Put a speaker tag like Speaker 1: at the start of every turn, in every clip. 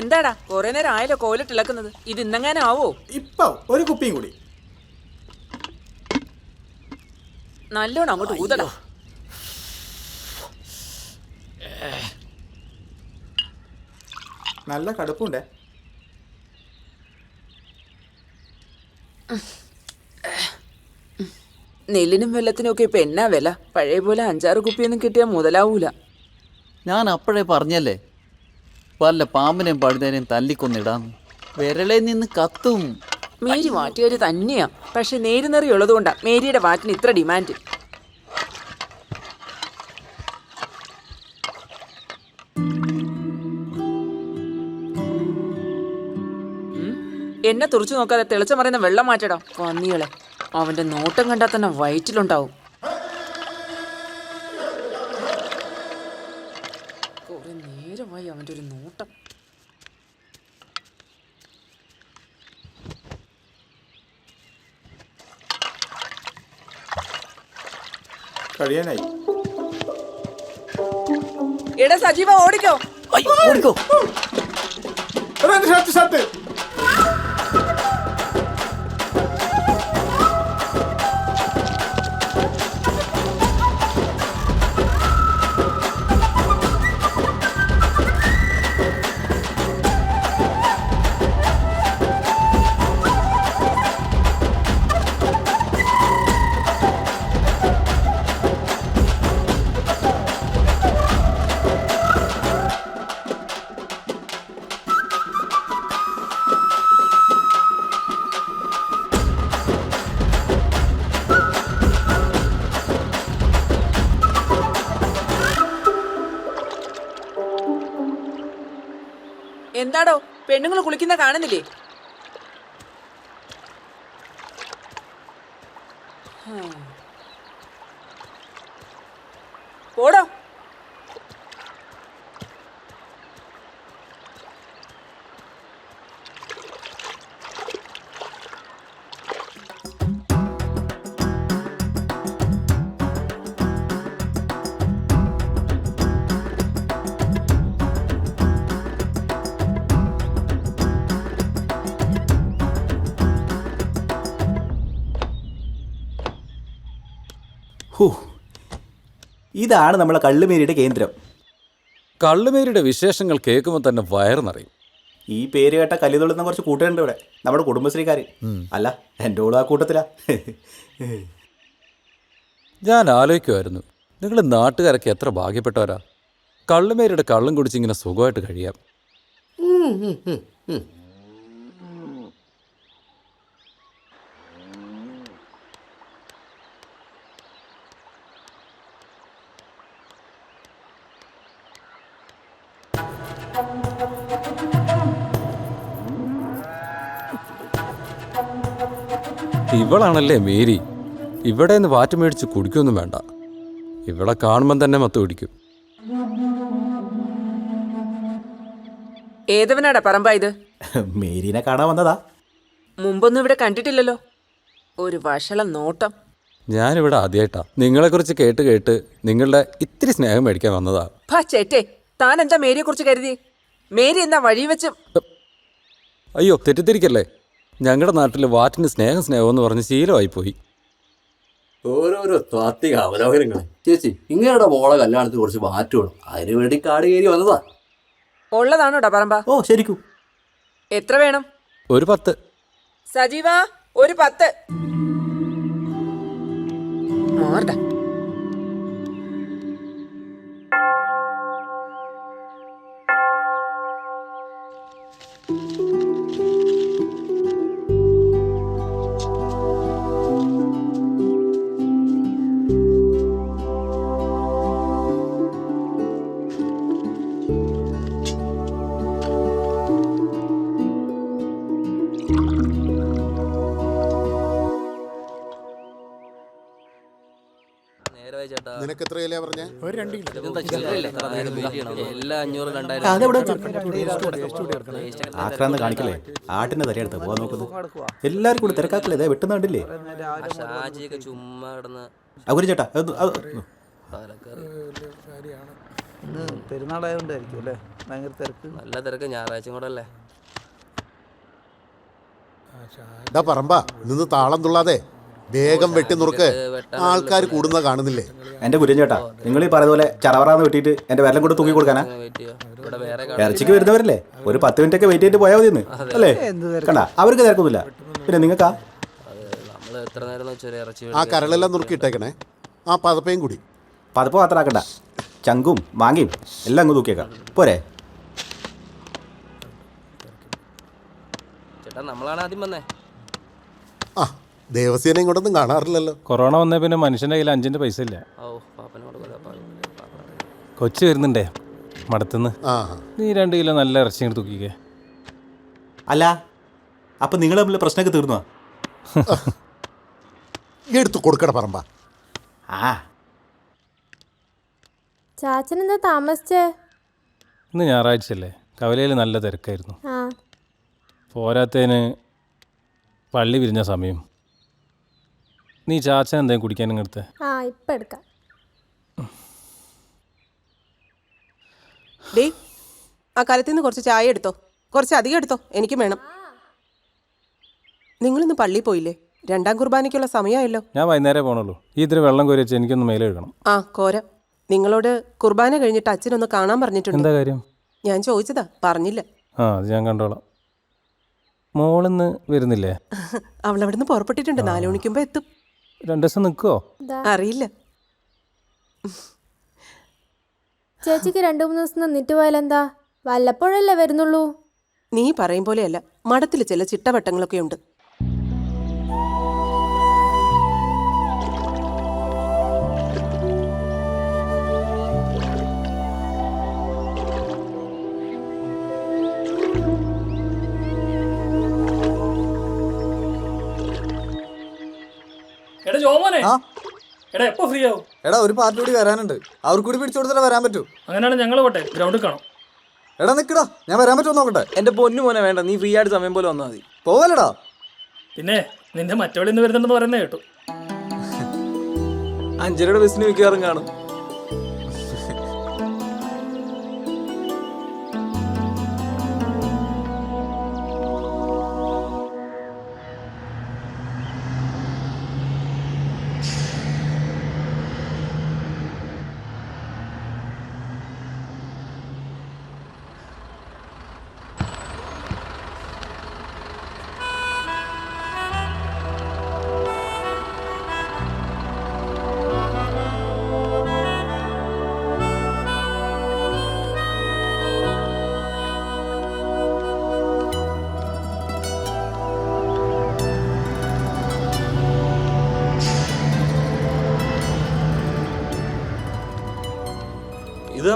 Speaker 1: എന്താടാ? കുറെ നേരം ആയല്ലോ കോലിട്ടിളക്കുന്നത് ഇത് ഇന്നെങ്ങാനും ആവോ
Speaker 2: ഇപ്പൊ ഒരു കുപ്പിയും കൂടി.
Speaker 1: നല്ലോണം അങ്ങോട്ട് ഊതടാ.
Speaker 2: നല്ല കടുപ്പുണ്ടേ.
Speaker 1: നെല്ലിനും വെള്ളത്തിനും ഒക്കെ ഇപ്പൊ എന്നാ വില? പഴയ പോലെ അഞ്ചാറ് കുപ്പിയൊന്നും കിട്ടിയാൽ മുതലാവൂല.
Speaker 3: ഞാൻ അപ്പോഴേ പറഞ്ഞല്ലേ വല്ല പാമ്പിനെയും പഴുതേനെയും തല്ലിക്കൊന്നിടാന്ന് വിരളെ നിന്ന് കത്തും.
Speaker 1: മേരി വാറ്റുകാര് തന്നെയാ. പക്ഷെ നേരുന്നറി ഉള്ളതുകൊണ്ടാ മേരിയുടെ വാറ്റിന് ഇത്ര ഡിമാൻഡ്. എന്നെ തുറച്ചു നോക്കാതെ തെളിച്ച മറിയുന്ന വെള്ളം മാറ്റടാ. പന്നികളെ അവന്റെ നോട്ടം കണ്ടാൽ തന്നെ വയറ്റിലുണ്ടാവും കുറെ നേരമായി അവന്റെ ഒരു നോട്ടം
Speaker 2: കഴിയാനായി
Speaker 1: എടാ സജീവ ഓടിക്കോ.
Speaker 3: അയ്യോ, ഓടിക്കോ.
Speaker 2: എടാ, എന്റെ
Speaker 1: എന്താടോ പെണ്ണുങ്ങൾ കുളിക്കുന്ന കാണുന്നില്ലേ. പോടോ
Speaker 4: ഇതാണ് നമ്മളെ കള്ളുമേരിയുടെ കേന്ദ്രം.
Speaker 5: കള്ളുമേരിയുടെ വിശേഷങ്ങൾ കേൾക്കുമ്പോൾ തന്നെ വയറ് നിറയും.
Speaker 4: ഈ പേര് കേട്ട കലിതുള്ളുന്ന കുറച്ച് കൂട്ടുകാരുണ്ട് ഇവിടെ. നമ്മുടെ കുടുംബശ്രീക്കാർ അല്ല എന്റെ ഓളും ആ കൂട്ടത്തിലാ.
Speaker 5: ഞാൻ ആലോചിക്കുമായിരുന്നു നിങ്ങൾ നാട്ടുകാരൊക്കെ എത്ര ഭാഗ്യപ്പെട്ടവരാ? കള്ളുമേരിയുടെ കള്ളും കുടിച്ച് ഇങ്ങനെ സുഖമായിട്ട് കഴിയാം. ഇവളാണല്ലേ മേരി? ഇവിടെ നിന്ന് വാറ്റ് മേടിച്ച് കുടിക്കൊന്നും വേണ്ട. ഇവിടെ കാണുമ്പം തന്നെ മത്ത് പിടിക്കും.
Speaker 1: ഏതവനാടാ പറമ്പ ഇത്?
Speaker 4: മേരിനെ കാണാൻ വന്നതാ.
Speaker 1: മുമ്പൊന്നും ഇവിടെ കണ്ടിട്ടില്ലല്ലോ. ഒരു വഷള നോട്ടം.
Speaker 5: ഞാനിവിടെ ആദ്യമായിട്ടാ നിങ്ങളെക്കുറിച്ച് കേട്ട് കേട്ട് നിങ്ങളുടെ ഇത്തിരി സ്നേഹം മേടിക്കാൻ വന്നതാ.
Speaker 1: ചേട്ടേ താൻ എന്താ മേരിയെ കുറിച്ച് കരുതി? മേരി എന്താ വഴി വെച്ച്
Speaker 5: അയ്യോ തെറ്റിദ്ധരിക്കല്ലേ? ഞങ്ങളുടെ നാട്ടിൽ വാറ്റിന് സ്നേഹം സ്നേഹം എന്ന് പറഞ്ഞ് ശീലമായി പോയി
Speaker 6: ഓരോരോ താത്വിക അവലോകനങ്ങൾ ചേച്ചി ഇങ്ങനെയുടെ മോളെ കല്യാണത്തിന് കുറച്ച് മാറ്റുള്ളൂ അതിനു വേണ്ടി കാട് കയറി വന്നതാ.
Speaker 1: ഉള്ളതാണോടാ പറമ്പ?
Speaker 4: ഓ ശരിക്കും.
Speaker 1: എത്ര വേണം?
Speaker 5: ഒരു പത്ത്.
Speaker 1: സജീവ ഒരു പത്ത്. മാറടാ
Speaker 7: നിനക്ക് എത്രയല്ലേ പറഞ്ഞേ? ഒരു രണ്ട്
Speaker 6: എല്ലാ അഞ്ഞൂറ് രണ്ടായിരം
Speaker 4: ആക്രാന്ന് കാണിക്കല്ലേ? ആട്ടിന്റെ തലയെടുത്ത് പോകാൻ നോക്കുന്നു. എല്ലാവരും കൂടി തിരക്കാക്കല്ലേ? ഇതേ വെട്ടുന്ന കണ്ടില്ലേ?
Speaker 6: ചുമ്മാ കിടന്ന്.
Speaker 4: അകുരി ചേട്ടാ
Speaker 6: ഇന്ന്
Speaker 3: പെരുന്നാളായതുകൊണ്ടായിരിക്കും അല്ലേ? ഭയങ്കര തിരക്ക്.
Speaker 1: നല്ല തിരക്ക് ഞായറാഴ്ച കൂടെ അല്ലേ?
Speaker 7: പറമ്പാ നിന്ന് താളം തുള്ളാതെ. വേഗം വെട്ടി നുറുക്ക്. ആൾക്കാർ കൂടുന്ന കാണുന്നില്ലേ?
Speaker 4: എന്റെ കുര്യൻ ചേട്ടാ നിങ്ങൾ ഈ പറയുന്ന പോലെ ചറവറാന്ന് വെട്ടിയിട്ട് എന്റെ വെള്ളം കൊണ്ട് തൂക്കി കൊടുക്കാനാ? ഇറച്ചിക്ക് വരുന്നവരല്ലേ? ഒരു പത്ത് മിനിറ്റ് ഒക്കെ വെയിറ്റ് ചെയ്തിട്ട് പോയാൽ മതി അല്ലേ? കണ്ടാ അവർക്ക് തിരക്കൊന്നുമില്ല. പിന്നെ നിങ്ങൾക്കാ?
Speaker 7: ആ കരളെല്ലാം നുറുക്കിയിട്ടേക്കണേ ആ പതപ്പയും കൂടി.
Speaker 4: പതപ്പ് മാത്രം ആക്കണ്ട. ചങ്കും മാങ്ങയും എല്ലാം അങ്ങ് തൂക്കിയേക്കാം. പോരെ.
Speaker 1: ചേട്ടാ നമ്മളാണ് ആദ്യം വന്നേ.
Speaker 7: ആ ദേവസ്യനെ ഇങ്ങോട്ടൊന്നും കാണാറില്ലല്ലോ.
Speaker 8: കൊറോണ വന്നേ പിന്നെ മനുഷ്യന്റെ കയ്യിൽ അഞ്ചിന്റെ പൈസ ഇല്ല.
Speaker 1: ഓ പാപ്പനോട് പോലെ
Speaker 8: കൊച്ചു വരുന്നുണ്ടേ മടത്തുനിന്ന്
Speaker 7: ആ
Speaker 8: നീ രണ്ട് കിലോ നല്ല ഇറച്ചി എടുത്ത് തൂക്കിക്കേ.
Speaker 4: അല്ല അപ്പൊ നിങ്ങൾ തമ്മിൽ പ്രശ്നമൊക്കെ തീർന്നോ?
Speaker 7: എടുത്തു കൊടുക്കട പറമ്പ.
Speaker 4: ആ.
Speaker 9: ചാച്ചൻ എന്താ താമസിച്ചേ?
Speaker 8: ഇന്ന് ഞായറാഴ്ചയല്ലേ കവലയിൽ നല്ല തിരക്കായിരുന്നു.
Speaker 9: ആ.
Speaker 8: പോരാത്തതിന് പള്ളി വിരിഞ്ഞ സമയം. നീ ചാച്ചൻ എന്തെങ്കിലും കുടിക്കാൻ ഇങ്ങടുത്ത്
Speaker 9: ആ ഇപ്പം എടുക്കാം.
Speaker 10: ഡേ ആ കലത്തിൽ നിന്ന് കുറച്ച് ചായ എടുത്തോ. കുറച്ച് അധികം എടുത്തോ. എനിക്കും വേണം. നിങ്ങളിന്ന് പള്ളി പോയില്ലേ? രണ്ടാം കുർബാനയ്ക്കുള്ള സമയമായല്ലോ.
Speaker 8: ഞാൻ വൈകുന്നേരം പോകണുള്ളൂ ഈ ഇത്തിരി വെള്ളം കോരി വെച്ച് എനിക്കൊന്ന് മേലെ എഴുതണം
Speaker 10: ആ കോര. നിങ്ങളോട് കുർബാന കഴിഞ്ഞിട്ട് അച്ഛനൊന്ന് കാണാൻ പറഞ്ഞിട്ടുണ്ട്.
Speaker 8: എന്താ കാര്യം?
Speaker 10: ഞാൻ ചോദിച്ചതാ പറഞ്ഞില്ല.
Speaker 8: ആ അത് ഞാൻ കണ്ടോളാം. മോളിന്ന് വരുന്നില്ലേ?
Speaker 10: അവൾ അവിടുന്ന് പുറപ്പെട്ടിട്ടുണ്ട്. നാലു മണിക്കുമ്പോ എത്തും.
Speaker 8: രണ്ട് ദിവസം നിൽക്കുമോ
Speaker 10: അറിയില്ല.
Speaker 9: ചേച്ചിക്ക് രണ്ടു മൂന്ന് ദിവസം നിന്നിട്ട് പോയാലെന്താ? വല്ലപ്പോഴല്ലേ വരുന്നുള്ളൂ.
Speaker 10: നീ പറയും പോലെയല്ല മഠത്തിൽ ചില ചിട്ടവട്ടങ്ങളൊക്കെ ഉണ്ട്
Speaker 11: എടാ ജോമോനെ എടാ എപ്പോ ഫ്രീ ആവും?
Speaker 3: എടാ ഒരു പാർട്ടി കൂടി വരാനുണ്ട്. അവർക്ക് കൂടി പിടിച്ചു കൊടുത്തിട്ട് വരാൻ പറ്റൂ.
Speaker 11: അങ്ങനെയാണ് ഞങ്ങൾ പോട്ടെ ഗ്രൗണ്ടിൽ കാണാം.
Speaker 3: എടാ നിക്കടാ ഞാൻ വരാൻ പറ്റുമോ നോക്കട്ടെ?
Speaker 12: എന്റെ പൊന്നു മോനെ വേണ്ട നീ ഫ്രീ ആയിട്ട് സമയം പോലെ വന്നാൽ മതി.
Speaker 3: പോവല്ലടാ.
Speaker 11: പിന്നെ നിന്റെ മറ്റവളിൽ നിന്ന് വരുന്നുണ്ടെന്ന് പറയുന്നത് കേട്ടു.
Speaker 12: അഞ്ചരയുടെ ബസ്സിന് മിക്കവാറും കാണും.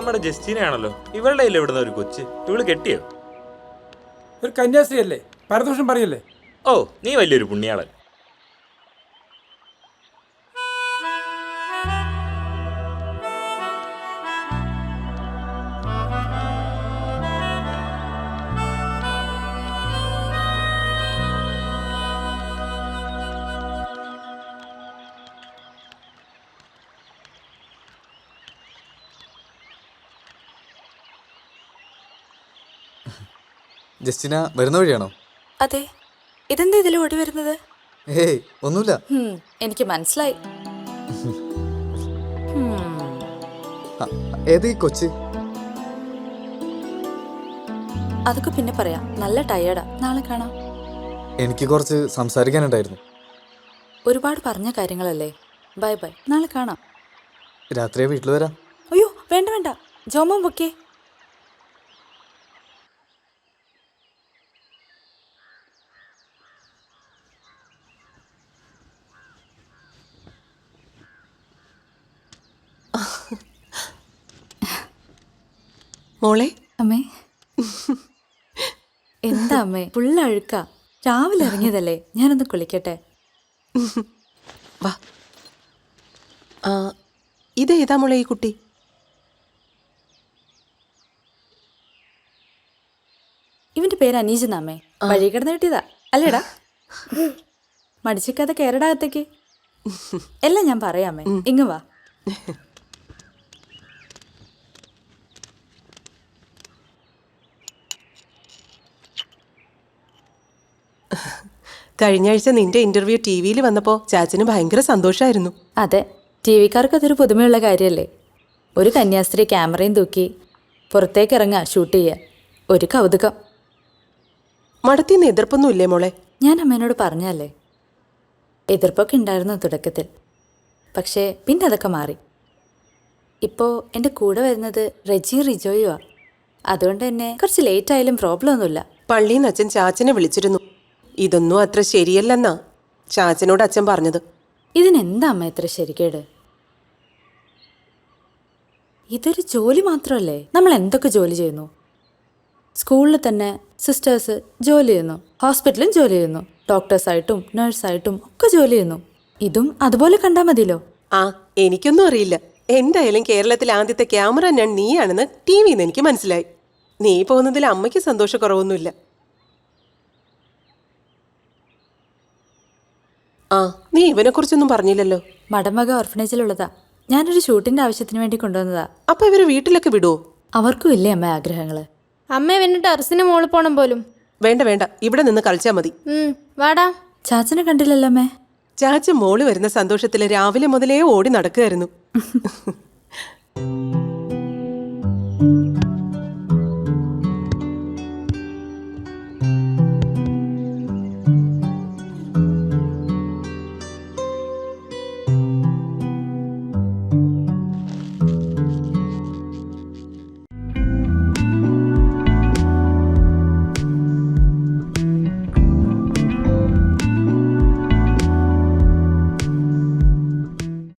Speaker 13: നമ്മുടെ ജസ്റ്റിനാണല്ലോ ഇവളുടെ കയ്യിൽ എവിടുന്ന ഒരു കൊച്ച്? ഇവൾ കെട്ടിയോ?
Speaker 11: ഒരു കന്യാസ്ത്രീ അല്ലേ പരദോഷം പറയല്ലേ?
Speaker 13: ഓ നീ വലിയൊരു പുണ്യാളൻ.
Speaker 3: ജസ്റ്റിന വരുന്ന വഴിയാണോ?
Speaker 9: അതെ. ഇതെന്താ ഇതിൽ ഓടി വരുന്നത്?
Speaker 3: ഏയ് ഒന്നുമില്ല.
Speaker 9: എനിക്ക് മനസ്സിലായി.
Speaker 3: ഏത് ഈ കൊച്ച്?
Speaker 9: അതൊക്കെ പിന്നെ പറയാം. നല്ല ടയേർഡാ നാളെ കാണാം.
Speaker 3: എനിക്ക് കുറച്ച് സംസാരിക്കാനുണ്ടായിരുന്നു.
Speaker 9: ഒരുപാട് പറഞ്ഞ കാര്യങ്ങളല്ലേ? ബൈ ബൈ നാളെ കാണാം.
Speaker 3: രാത്രി വീട്ടിൽ വരാം.
Speaker 9: അയ്യോ വേണ്ട വേണ്ട. ജോമോൻ പൊക്കേ
Speaker 10: മോളെ?
Speaker 9: അമ്മേ. എന്താ അമ്മേ? ഫുള്ള് അഴുക്ക. രാവിലെ ഇറങ്ങിയതല്ലേ? ഞാനൊന്ന് കുളിക്കട്ടെ.
Speaker 10: വാ. ആ ഇതേതാ മോളെ ഈ കുട്ടി?
Speaker 9: ഇവന്റെ പേര് അനീജ് എന്നാമേ വഴി കിടന്ന് കിട്ടിയതാ. അല്ലേടാ? മടിച്ചിക്കാതെ കേരടാകത്തേക്ക് എല്ലാം ഞാൻ പറയാമേ ഇങ്ങ് വാ.
Speaker 10: കഴിഞ്ഞ ആഴ്ച നിന്റെ ഇന്റർവ്യൂ ടി വിയിൽ വന്നപ്പോൾ ചാച്ചന് ഭയങ്കര സന്തോഷമായിരുന്നു
Speaker 9: അതെ ടി വിക്കാർക്ക് അതൊരു പുതുമയുള്ള കാര്യമല്ലേ ഒരു കന്യാസ്ത്രീ ക്യാമറയും തൂക്കി പുറത്തേക്ക് ഇറങ്ങുക ഷൂട്ട് ചെയ്യുക ഒരു കൗതുകം.
Speaker 10: മടത്തിന്ന് എതിർപ്പൊന്നുമില്ലേ മോളെ?
Speaker 9: ഞാൻ അമ്മേനോട് പറഞ്ഞല്ലേ? എതിർപ്പൊക്കെ ഉണ്ടായിരുന്നു തുടക്കത്തിൽ. പക്ഷേ പിന്നെ അതൊക്കെ മാറി. ഇപ്പോൾ എന്റെ കൂടെ വരുന്നത് റെജി റിജോയുവാ. അതുകൊണ്ട് തന്നെ കുറച്ച് ലേറ്റ് ആയാലും പ്രോബ്ലം ഒന്നുമില്ല.
Speaker 10: പള്ളിയിൽ നിന്ന് അച്ഛൻ ചാച്ചനെ വിളിച്ചിരുന്നു. ഇതൊന്നും അത്ര ശരിയല്ലെന്നാ ചാച്ചനോട് അച്ഛൻ പറഞ്ഞത്.
Speaker 9: ഇതിനെന്താ അമ്മ ഇത്ര ശരിക്കേട്? ഇതൊരു ജോലി മാത്രമല്ലേ നമ്മൾ എന്തൊക്കെ ജോലി ചെയ്യുന്നു? സ്കൂളിൽ തന്നെ സിസ്റ്റേഴ്സ് ജോലി ചെയ്യുന്നു ഹോസ്പിറ്റലും ജോലി ചെയ്യുന്നു ഡോക്ടേഴ്സായിട്ടും നഴ്സായിട്ടും ഒക്കെ ജോലി ചെയ്യുന്നു. ഇതും അതുപോലെ കണ്ടാൽ മതിയല്ലോ.
Speaker 10: ആ എനിക്കൊന്നും അറിയില്ല. എന്തായാലും കേരളത്തിലെ ആദ്യത്തെ ക്യാമറ ഞാൻ നീയാണെന്ന് ടി വിന്ന് എനിക്ക് മനസ്സിലായി. നീ പോകുന്നതിൽ അമ്മയ്ക്ക് സന്തോഷക്കുറവൊന്നുമില്ല. ആ നീ ഇവനെ കുറിച്ചൊന്നും പറഞ്ഞില്ലല്ലോ.
Speaker 9: മടമക ഓർഫനേജിലുള്ളതാ. ഞാനൊരു ഷൂട്ടിന്റെ ആവശ്യത്തിന് വേണ്ടി കൊണ്ടുവന്നതാ.
Speaker 10: അപ്പൊ ഇവർ വീട്ടിലൊക്കെ വിടുവോ
Speaker 9: അവർക്കും ഇല്ലേ അമ്മ ആഗ്രഹങ്ങൾ?
Speaker 11: അമ്മ പിന്നെ ടെറസിന് മുകളിൽ പോണം പോലും.
Speaker 10: വേണ്ട വേണ്ട. ഇവിടെ നിന്ന് കളിച്ചാ മതി.
Speaker 11: ഉം, വാടാ.
Speaker 9: ചാച്ചനെ കണ്ടില്ലല്ലോ അമ്മേ?
Speaker 10: ചാച്ച മോൾ വരുന്ന സന്തോഷത്തിൽ രാവിലെ മുതലേ ഓടി നടക്കുകയായിരുന്നു.